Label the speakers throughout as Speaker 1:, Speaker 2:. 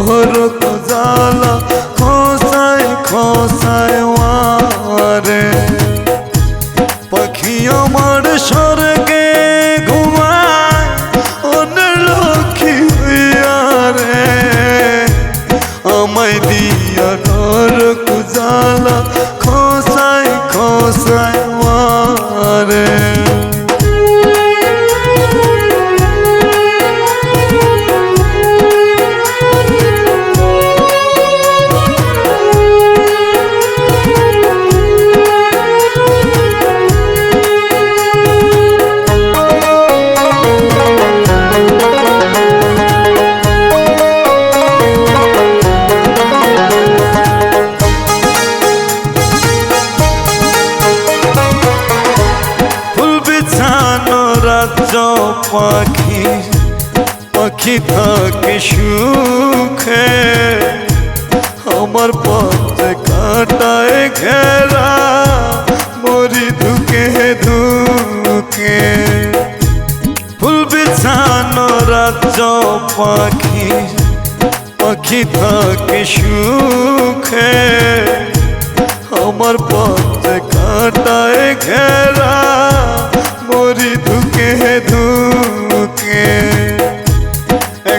Speaker 1: দিয়া জালা খোসায় খোসায় রাজ্য পাখি পাখি থাকে সুখে আমার পথে কাটায় ঘেরা, মরি ধুকে ধুকে ফুল বিছানো রাজ্য পাখি পাখি থাকে সুখে। আমার পথে কাটায় ঘেরা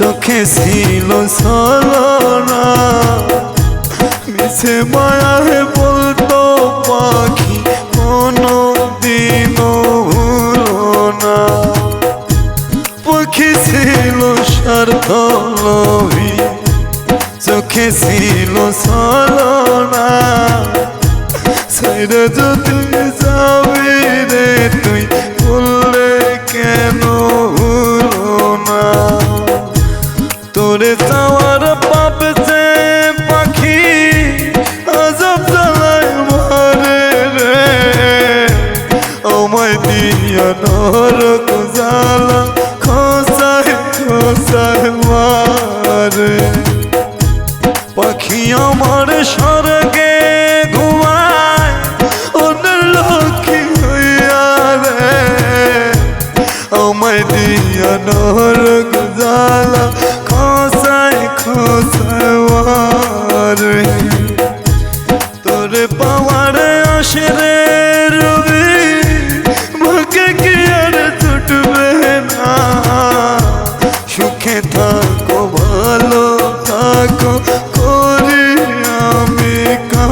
Speaker 1: চোখে ছিল সলনা মিছে মায়াহে বলতো পাখি কোনো দিনও ভুলো না পাখি ছিল স্বার্থ লোভী চোখে ছিল সলনা সাইরে যদি যাবি রে তুই, বললে কেন দিয়া নরক জ্বালা খোসায় খোসায় মারে। পাখি আমার স্বর্গে ঘুমায় ওদের লক্ষ্মী হইয়া রে। আমায় দিয়া নরক জ্বালা খোসায় খোসায় মারে। তোরে পাওয়ার আসে রে থাকো ভালো থাকো করে আমি কা